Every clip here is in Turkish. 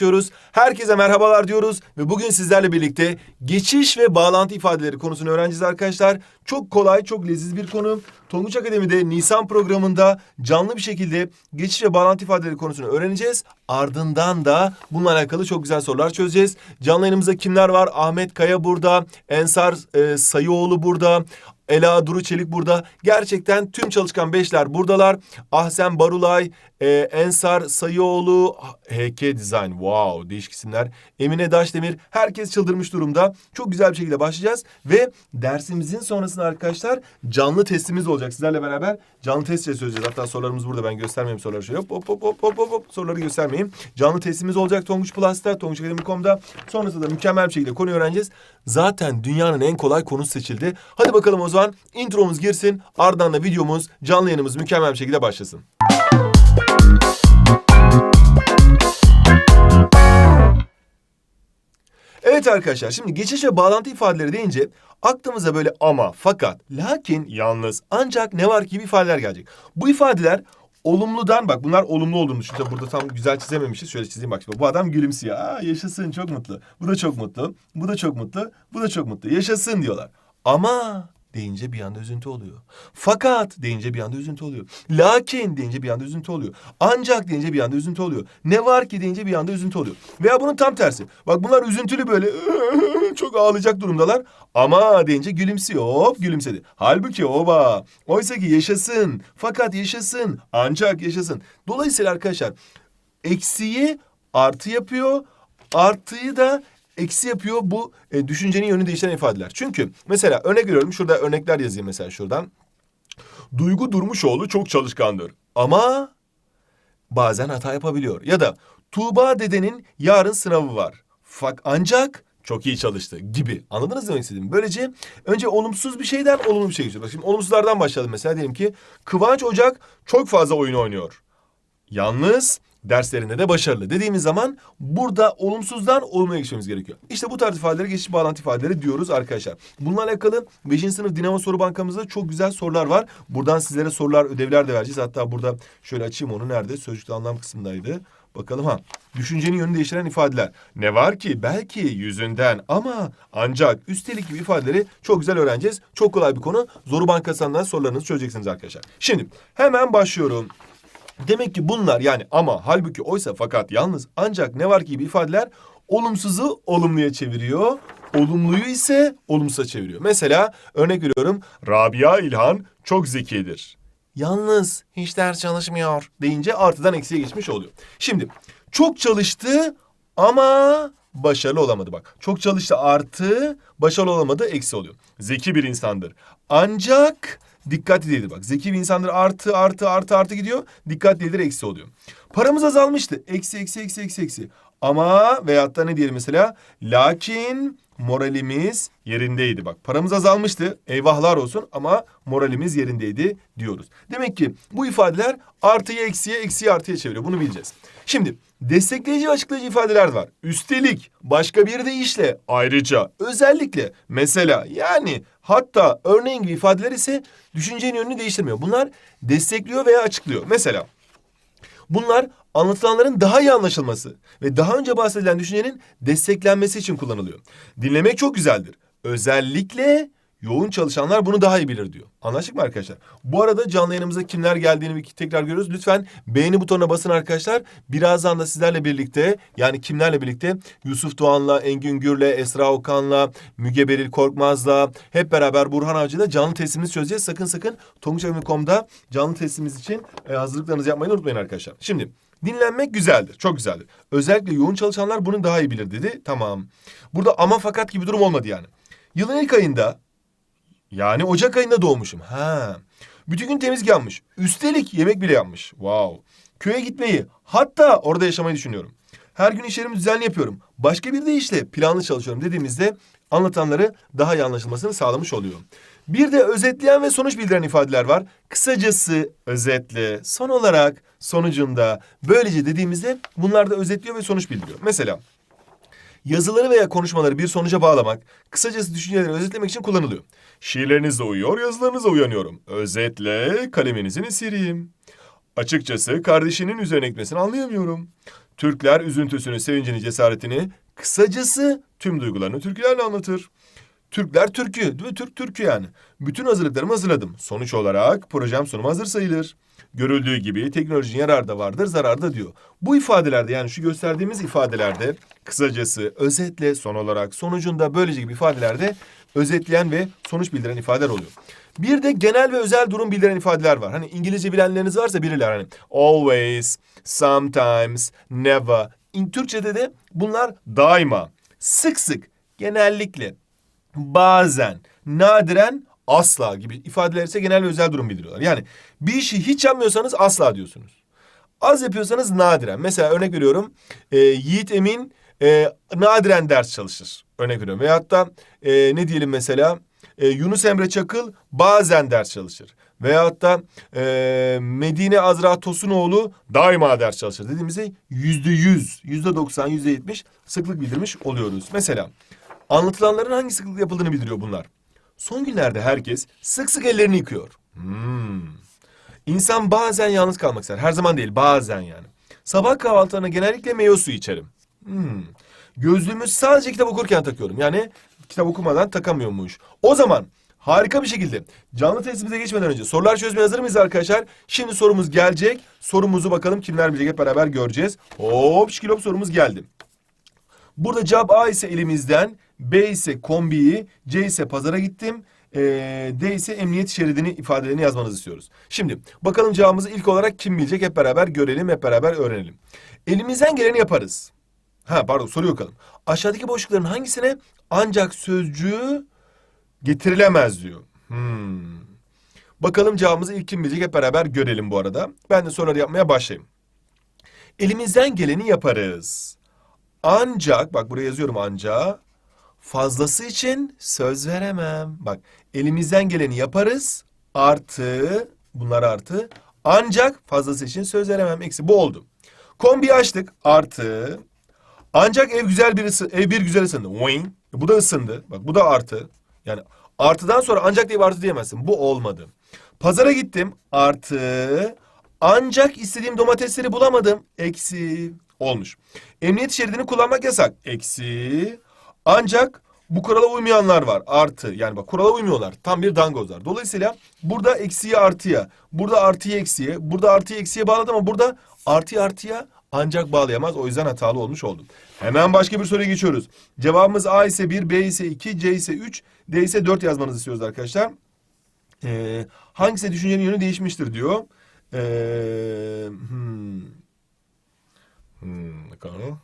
diyoruz. Herkese merhabalar diyoruz ve bugün sizlerle birlikte geçiş ve bağlantı ifadeleri konusunu öğreneceğiz arkadaşlar. Çok kolay, çok leziz bir konu. Tonguç Akademi'de Nisan programında canlı bir şekilde geçiş ve bağlantı ifadeleri konusunu öğreneceğiz. Ardından da bununla alakalı çok güzel sorular çözeceğiz. Canlı yayınımızda kimler var? Ahmet Kaya burada, Ensar e, Sayıoğlu burada, Ela Duru Çelik burada. Gerçekten tüm çalışkan beşler buradalar. Ahsen Barulay, e, Ensar Sayıoğlu, HK Design. Wow değişik isimler. Emine Daşdemir. Herkes çıldırmış durumda. Çok güzel bir şekilde başlayacağız. Ve dersimizin sonrasında arkadaşlar canlı testimiz olacak. Sizlerle beraber canlı test çözeceğiz. Hatta sorularımız burada. Ben göstermeyeyim soruları. Şöyle hop hop hop hop hop hop, hop. Soruları göstermeyeyim. Canlı testimiz olacak Tonguç Plus'ta, tonguçakademi.com'da. Sonrasında da mükemmel bir şekilde konuyu öğreneceğiz. Zaten dünyanın en kolay konusu seçildi. Hadi bakalım o zaman intromuz girsin. Ardından da videomuz, canlı yayınımız mükemmel bir şekilde başlasın. Evet arkadaşlar şimdi geçiş ve bağlantı ifadeleri deyince aklımıza böyle ama, fakat, lakin, yalnız, ancak, ne var gibi ifadeler gelecek. Bu ifadeler olumludan bak bunlar olumlu olduğunu düşün. Burada tam güzel çizememişiz. Şöyle çizeyim bak. Bu adam gülümsüyor. Aa yaşasın çok mutlu. Bu da çok mutlu. Bu da çok mutlu. Bu da çok mutlu. Yaşasın diyorlar. Ama deyince bir anda üzüntü oluyor. Fakat deyince bir anda üzüntü oluyor. Lakin deyince bir anda üzüntü oluyor. Ancak deyince bir anda üzüntü oluyor. Ne var ki deyince bir anda üzüntü oluyor. Veya bunun tam tersi. Bak bunlar üzüntülü böyle çok ağlayacak durumdalar. Ama deyince gülümsüyor. Hop gülümsedi. Halbuki oba. Oysa ki yaşasın. Fakat yaşasın. Ancak yaşasın. Dolayısıyla arkadaşlar eksiği artı yapıyor. Artıyı da eksi yapıyor bu e, düşüncenin yönünü değiştiren ifadeler. Çünkü mesela örnek veriyorum şurada örnekler yazayım mesela şuradan. Duygu Durmuşoğlu çok çalışkandır ama bazen hata yapabiliyor. Ya da Tuğba dedenin yarın sınavı var. Fak ancak çok iyi çalıştı gibi. Anladınız mı istediğimi? Böylece önce olumsuz bir şeyden olumlu bir şey geçiyor. Bak şimdi olumsuzlardan başlayalım mesela diyelim ki Kıvanç Ocak çok fazla oyun oynuyor. Yalnız derslerinde de başarılı dediğimiz zaman burada olumsuzdan olumluya geçmemiz gerekiyor. İşte bu tarz ifadeleri geçiş bağlantı ifadeleri diyoruz arkadaşlar. Bununla alakalı 5. sınıf Dinamo Soru Bankamızda çok güzel sorular var. Buradan sizlere sorular, ödevler de vereceğiz. Hatta burada şöyle açayım onu nerede? Sözcükte anlam kısmındaydı. Bakalım ha. Düşüncenin yönünü değiştiren ifadeler. Ne var ki belki yüzünden ama ancak üstelik gibi ifadeleri çok güzel öğreneceğiz. Çok kolay bir konu. Zoru Bankası'ndan sorularınızı çözeceksiniz arkadaşlar. Şimdi hemen başlıyorum. Demek ki bunlar yani ama halbuki oysa fakat yalnız ancak ne var ki gibi ifadeler olumsuzu olumluya çeviriyor. Olumluyu ise olumsuza çeviriyor. Mesela örnek veriyorum Rabia İlhan çok zekidir. Yalnız hiç ders çalışmıyor deyince artıdan eksiye geçmiş oluyor. Şimdi çok çalıştı ama başarılı olamadı bak. Çok çalıştı artı başarılı olamadı eksi oluyor. Zeki bir insandır. Ancak dikkatli değildir bak. Zeki bir insandır artı artı artı artı gidiyor. Dikkatli değildir eksi oluyor. Paramız azalmıştı. Eksi eksi eksi eksi eksi. Ama veyahut da ne diyelim mesela? Lakin moralimiz yerindeydi. Bak paramız azalmıştı. Eyvahlar olsun ama moralimiz yerindeydi diyoruz. Demek ki bu ifadeler artıyı eksiye, eksiyi artıya çeviriyor. Bunu bileceğiz. Şimdi destekleyici ve açıklayıcı ifadeler var. Üstelik, başka bir deyişle, ayrıca, özellikle, mesela, yani, hatta, örneğin gibi ifadeler ise düşüncenin yönünü değiştirmiyor. Bunlar destekliyor veya açıklıyor. Mesela Bunlar anlatılanların daha iyi anlaşılması ve daha önce bahsedilen düşüncenin desteklenmesi için kullanılıyor. Dinlemek çok güzeldir. Özellikle yoğun çalışanlar bunu daha iyi bilir diyor. Anlaştık mı arkadaşlar? Bu arada canlı yayınımıza kimler geldiğini tekrar görüyoruz. Lütfen beğeni butonuna basın arkadaşlar. Birazdan da sizlerle birlikte yani kimlerle birlikte Yusuf Doğan'la, Engin Gür'le, Esra Okan'la, Müge Beril Korkmaz'la hep beraber Burhan Avcı'yla canlı testimizi çözeceğiz. Sakın sakın tonguçakademi.com'da canlı testimiz için e, hazırlıklarınızı yapmayı unutmayın arkadaşlar. Şimdi Dinlenmek güzeldir, çok güzeldir. Özellikle yoğun çalışanlar bunu daha iyi bilir dedi. Tamam. Burada ama fakat gibi durum olmadı yani. Yılın ilk ayında yani Ocak ayında doğmuşum. Ha. Bütün gün temizlik yapmış. Üstelik yemek bile yapmış. Wow. Köye gitmeyi hatta orada yaşamayı düşünüyorum. Her gün işlerimi düzenli yapıyorum. Başka bir deyişle planlı çalışıyorum dediğimizde anlatanları daha iyi anlaşılmasını sağlamış oluyor. Bir de özetleyen ve sonuç bildiren ifadeler var. Kısacası, özetle, son olarak, sonucunda, böylece dediğimizde bunlar da özetliyor ve sonuç bildiriyor. Mesela yazıları veya konuşmaları bir sonuca bağlamak, kısacası düşünceleri özetlemek için kullanılıyor. Şiirlerinizle uyuyor, yazılarınızla uyanıyorum. Özetle kaleminizin esiriyim. Açıkçası kardeşinin üzerine gitmesini anlayamıyorum. Türkler üzüntüsünü, sevincini, cesaretini, kısacası tüm duygularını türkülerle anlatır. Türkler türkü, değil mi? Türk türkü yani. Bütün hazırlıklarımı hazırladım. Sonuç olarak projem sunuma hazır sayılır. Görüldüğü gibi teknolojinin yararı da vardır, zararı da diyor. Bu ifadelerde yani şu gösterdiğimiz ifadelerde kısacası, özetle, son olarak, sonucunda böylece gibi ifadelerde özetleyen ve sonuç bildiren ifadeler oluyor. Bir de genel ve özel durum bildiren ifadeler var. Hani İngilizce bilenleriniz varsa bilirler hani always, sometimes, never. İn Türkçe'de de bunlar daima, sık sık, genellikle, bazen, nadiren, asla gibi ifadeler ise genel ve özel durum bildiriyorlar. Yani bir işi hiç yapmıyorsanız asla diyorsunuz. Az yapıyorsanız nadiren. Mesela örnek veriyorum. E, Yiğit Emin e, nadiren ders çalışır. Örnek veriyorum. Veyahut da e, ne diyelim mesela e, Yunus Emre Çakıl bazen ders çalışır. Veyahut da e, Medine Azra Tosunoğlu daima ders çalışır. Dediğimizde yüzde yüz, yüzde doksan, yüzde yetmiş sıklık bildirmiş oluyoruz. Mesela anlatılanların hangi sıklıkla yapıldığını bildiriyor bunlar. Son günlerde herkes sık sık ellerini yıkıyor. Hmm. İnsan bazen yalnız kalmak ister. Her zaman değil, bazen yani. Sabah kahvaltılarına genellikle meyve suyu içerim. Hmm. Gözlüğümü sadece kitap okurken takıyorum. Yani kitap okumadan takamıyormuş. O zaman harika bir şekilde canlı testimize geçmeden önce sorular çözmeye hazır mıyız arkadaşlar? Şimdi sorumuz gelecek. Sorumuzu bakalım kimler bilecek hep beraber göreceğiz. Hop şikilop sorumuz geldi. Burada cevap A ise elimizden, B ise kombiyi, C ise pazara gittim, ee, D ise emniyet şeridini ifadelerini yazmanızı istiyoruz. Şimdi bakalım cevabımızı ilk olarak kim bilecek hep beraber görelim, hep beraber öğrenelim. Elimizden geleni yaparız. Ha pardon soruyu bakalım. Aşağıdaki boşlukların hangisine ancak sözcüğü getirilemez diyor. Hmm. Bakalım cevabımızı ilk kim bilecek hep beraber görelim bu arada. Ben de soruları yapmaya başlayayım. Elimizden geleni yaparız. Ancak bak buraya yazıyorum ancak fazlası için söz veremem. Bak elimizden geleni yaparız artı bunlar artı ancak fazlası için söz veremem eksi bu oldu. Kombi açtık artı ancak ev güzel bir ısı, ev bir güzel ısındı. Wing. Bu da ısındı. Bak bu da artı. Yani artıdan sonra ancak bir artı diyemezsin. Bu olmadı. Pazara gittim artı ancak istediğim domatesleri bulamadım. Eksi olmuş. Emniyet şeridini kullanmak yasak. Eksi. Ancak bu kurala uymayanlar var. Artı. Yani bak kurala uymuyorlar. Tam bir dangozlar. Dolayısıyla burada eksiye artıya, burada artıyı eksiye, burada artıyı eksiye bağladı ama burada artıyı artıya ancak bağlayamaz. O yüzden hatalı olmuş oldum. Hemen başka bir soruya geçiyoruz. Cevabımız A ise 1, B ise 2, C ise 3, D ise 4 yazmanızı istiyoruz arkadaşlar. Ee, hangisi düşüncenin yönü değişmiştir diyor. Ee, hmm. Hmm, bakalım.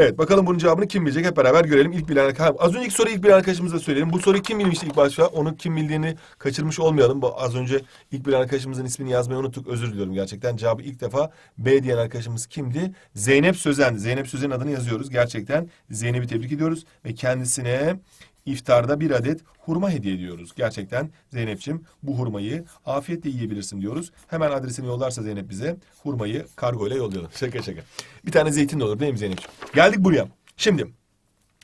Evet bakalım bunun cevabını kim bilecek hep beraber görelim. İlk bilen ha, az önceki soruyu ilk bilen arkadaşımıza söyleyelim. Bu soruyu kim bilmişti ilk başta? Onu kim bildiğini kaçırmış olmayalım. Bu az önce ilk bilen arkadaşımızın ismini yazmayı unuttuk. Özür diliyorum gerçekten. Cevabı ilk defa B diyen arkadaşımız kimdi? Zeynep Sözen. Zeynep Sözen'in adını yazıyoruz. Gerçekten Zeynep'i tebrik ediyoruz ve kendisine iftarda bir adet hurma hediye ediyoruz. Gerçekten Zeynep'ciğim bu hurmayı afiyetle yiyebilirsin diyoruz. Hemen adresini yollarsa Zeynep bize hurmayı kargoyla yollayalım. Şaka şaka. Bir tane zeytin de olur değil mi Zeynep'ciğim? Geldik buraya. Şimdi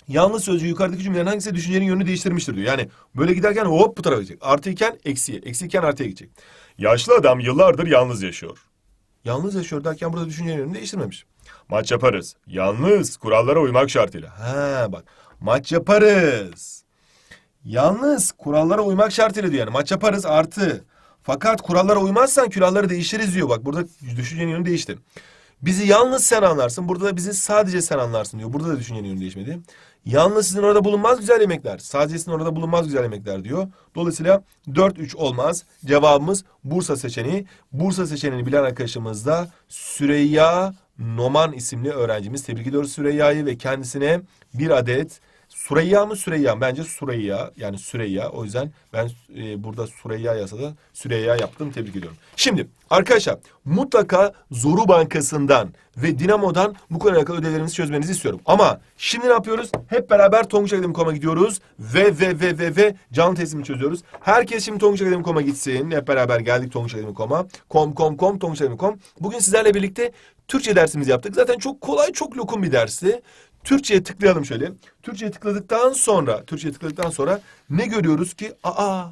Yalnız sözcüğü yukarıdaki cümlelerin hangisi düşüncenin yönünü değiştirmiştir diyor. Yani böyle giderken hop bu tarafa gidecek. Artı iken eksiye, eksi iken artıya gidecek. Yaşlı adam yıllardır yalnız yaşıyor. Yalnız yaşıyor derken burada düşüncenin yönünü değiştirmemiş. Maç yaparız. Yalnız kurallara uymak şartıyla. Ha bak maç yaparız. Yalnız kurallara uymak şartıyla diyor yani. Maç yaparız artı. Fakat kurallara uymazsan külahları değişiriz diyor. Bak burada düşüncenin yönü değişti. Bizi yalnız sen anlarsın. Burada da bizi sadece sen anlarsın diyor. Burada da düşüncenin yönü değişmedi. Yalnız sizin orada bulunmaz güzel yemekler. Sadece sizin orada bulunmaz güzel yemekler diyor. Dolayısıyla 4-3 olmaz. Cevabımız Bursa seçeneği. Bursa seçeneğini bilen arkadaşımız da Süreyya Noman isimli öğrencimiz. Tebrik ediyoruz Süreyya'yı ve kendisine bir adet Süreyya mı Süreyya? Bence Süreyya. Yani Süreyya. O yüzden ben e, burada Süreyya yazsa da Süreyya yaptım. Tebrik ediyorum. Şimdi arkadaşlar mutlaka Zoru Bankası'ndan ve Dinamo'dan bu konuyla alakalı ödevlerimizi çözmenizi istiyorum. Ama şimdi ne yapıyoruz? Hep beraber tonguçakademi.com'a gidiyoruz ve ve ve ve ve canlı testimi çözüyoruz. Herkes şimdi tonguçakademi.com'a gitsin. Hep beraber geldik tonguçakademi.com'a. Com com com tonguçakademi.com. Bugün sizlerle birlikte Türkçe dersimizi yaptık. Zaten çok kolay, çok lokum bir dersti. Türkçe'ye tıklayalım şöyle. Türkçe'ye tıkladıktan sonra, Türkçe'ye tıkladıktan sonra ne görüyoruz ki? Aa,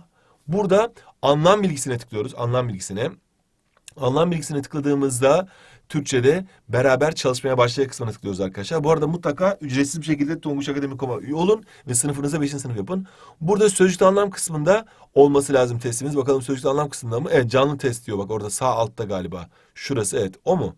burada anlam bilgisine tıklıyoruz. Anlam bilgisine. Anlam bilgisine tıkladığımızda Türkçe'de beraber çalışmaya başlaya kısmına tıklıyoruz arkadaşlar. Bu arada mutlaka ücretsiz bir şekilde Tonguç Akademi.com'a üye olun ve sınıfınıza 5. sınıf yapın. Burada sözcükte anlam kısmında olması lazım testimiz. Bakalım sözcükte anlam kısmında mı? Evet canlı test diyor bak orada sağ altta galiba. Şurası evet o mu?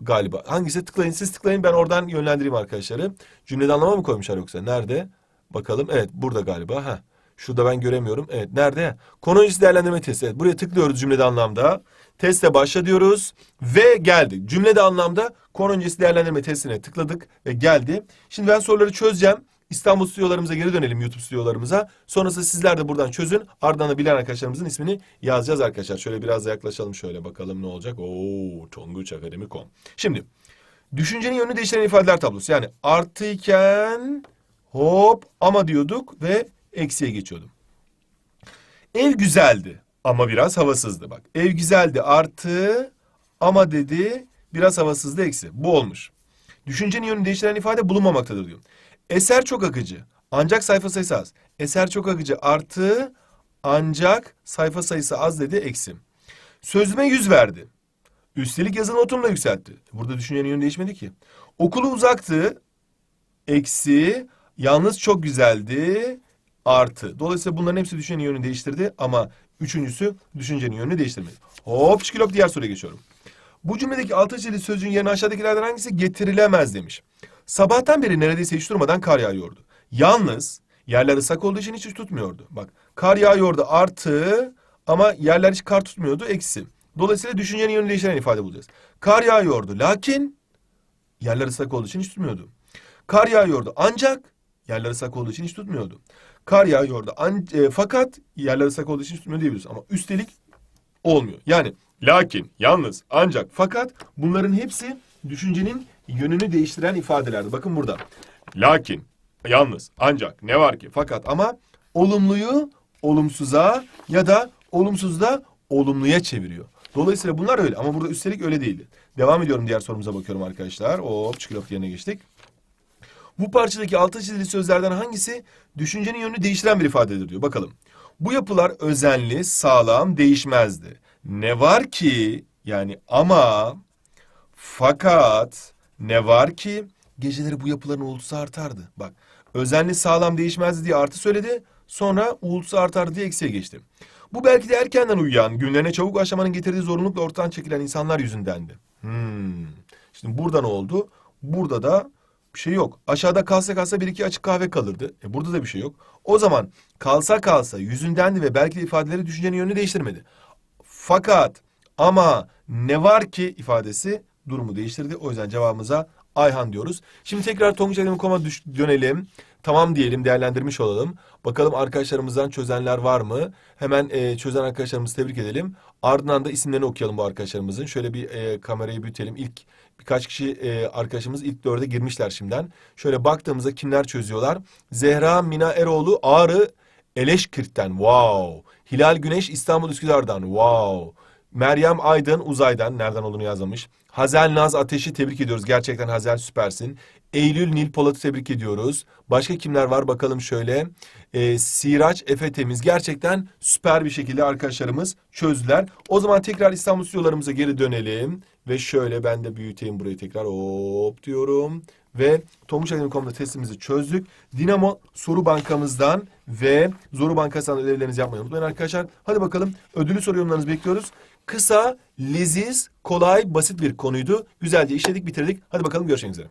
Galiba. Hangisi? Tıklayın siz tıklayın ben oradan yönlendireyim arkadaşları. Cümlede anlama mı koymuşlar yoksa? Nerede? Bakalım. Evet burada galiba. Ha. Şurada ben göremiyorum. Evet nerede? Konu öncesi değerlendirme testi. Evet, buraya tıklıyoruz cümlede anlamda. Teste başla diyoruz ve geldi. Cümlede anlamda konu öncesi değerlendirme testine tıkladık ve geldi. Şimdi ben soruları çözeceğim. İstanbul stüdyolarımıza geri dönelim YouTube stüdyolarımıza. Sonrasında sizler de buradan çözün. Ardından da bilen arkadaşlarımızın ismini yazacağız arkadaşlar. Şöyle biraz da yaklaşalım şöyle bakalım ne olacak. Oo tonguçakademi.com. Şimdi düşüncenin yönünü değiştiren ifadeler tablosu. Yani artıyken hop ama diyorduk ve eksiye geçiyordum. Ev güzeldi ama biraz havasızdı bak. Ev güzeldi artı ama dedi biraz havasızdı eksi. Bu olmuş. Düşüncenin yönünü değiştiren ifade bulunmamaktadır diyor. Eser çok akıcı ancak sayfa sayısı az. Eser çok akıcı artı ancak sayfa sayısı az dedi eksi. Sözüme yüz verdi. Üstelik yazı notumla yükseltti. Burada düşüncenin yönü değişmedi ki. Okulu uzaktı eksi yalnız çok güzeldi artı. Dolayısıyla bunların hepsi düşüncenin yönünü değiştirdi ama üçüncüsü düşüncenin yönünü değiştirmedi. Hop şikilop diğer soruya geçiyorum. Bu cümledeki altı çizili sözcüğün yerine aşağıdakilerden hangisi getirilemez demiş. Sabahtan beri neredeyse hiç durmadan kar yağıyordu. Yalnız yerler ıslak olduğu için hiç tutmuyordu. Bak kar yağıyordu artı ama yerler hiç kar tutmuyordu eksi. Dolayısıyla düşüncenin yönünü değiştiren ifade bulacağız. Kar yağıyordu lakin yerler ıslak olduğu için hiç tutmuyordu. Kar yağıyordu ancak yerler ıslak olduğu için hiç tutmuyordu. Kar yağıyordu an, e, fakat yerler ıslak olduğu için hiç tutmuyor diyebiliriz. Ama üstelik olmuyor. Yani lakin, yalnız, ancak, fakat bunların hepsi düşüncenin yönünü değiştiren ifadelerdi. Bakın burada. Lakin, yalnız, ancak, ne var ki, fakat ama olumluyu olumsuza ya da olumsuzda olumluya çeviriyor. Dolayısıyla bunlar öyle ama burada üstelik öyle değildi. Devam ediyorum diğer sorumuza bakıyorum arkadaşlar. Hop çikolata yerine geçtik. Bu parçadaki altı çizili sözlerden hangisi düşüncenin yönünü değiştiren bir ifadedir diyor. Bakalım. Bu yapılar özenli, sağlam, değişmezdi. Ne var ki yani ama fakat ne var ki geceleri bu yapıların uğultusu artardı. Bak özenli, sağlam, değişmezdi diye artı söyledi. Sonra uğultusu artardı diye eksiye geçti. Bu belki de erkenden uyuyan, günlerine çabuk başlamanın getirdiği zorunlulukla ortadan çekilen insanlar yüzündendi. Hmm. Şimdi burada ne oldu? Burada da bir şey yok. Aşağıda kalsa kalsa bir iki açık kahve kalırdı. E burada da bir şey yok. O zaman kalsa kalsa yüzündendi ve belki de ifadeleri düşüncenin yönünü değiştirmedi. Fakat ama ne var ki ifadesi durumu değiştirdi. O yüzden cevabımıza Ayhan diyoruz. Şimdi tekrar Tonguç Akademi.com'a düş- dönelim. Tamam diyelim, değerlendirmiş olalım. Bakalım arkadaşlarımızdan çözenler var mı? Hemen e, çözen arkadaşlarımızı tebrik edelim. Ardından da isimlerini okuyalım bu arkadaşlarımızın. Şöyle bir e, kamerayı büyütelim. İlk birkaç kişi e, arkadaşımız ilk dörde girmişler şimdiden. Şöyle baktığımızda kimler çözüyorlar? Zehra Mina Eroğlu Ağrı Eleşkirt'ten. Wow. Hilal Güneş İstanbul Üsküdar'dan. Wow. Meryem Aydın Uzay'dan nereden olduğunu yazmamış. Hazel Naz Ateş'i tebrik ediyoruz. Gerçekten Hazel süpersin. Eylül Nil Polat'ı tebrik ediyoruz. Başka kimler var bakalım şöyle. Ee, Siraç Efe Temiz. Gerçekten süper bir şekilde arkadaşlarımız çözdüler. O zaman tekrar İstanbul stüdyolarımıza geri dönelim. Ve şöyle ben de büyüteyim burayı tekrar. Hop diyorum. Ve Tomuçakademi.com'da testimizi çözdük. Dinamo soru bankamızdan ve Zoru Bankası'ndan ödevlerinizi yapmayı unutmayın arkadaşlar. Hadi bakalım ödülü soru yorumlarınızı bekliyoruz. Kısa, leziz, kolay, basit bir konuydu. Güzelce işledik, bitirdik. Hadi bakalım görüşmek üzere.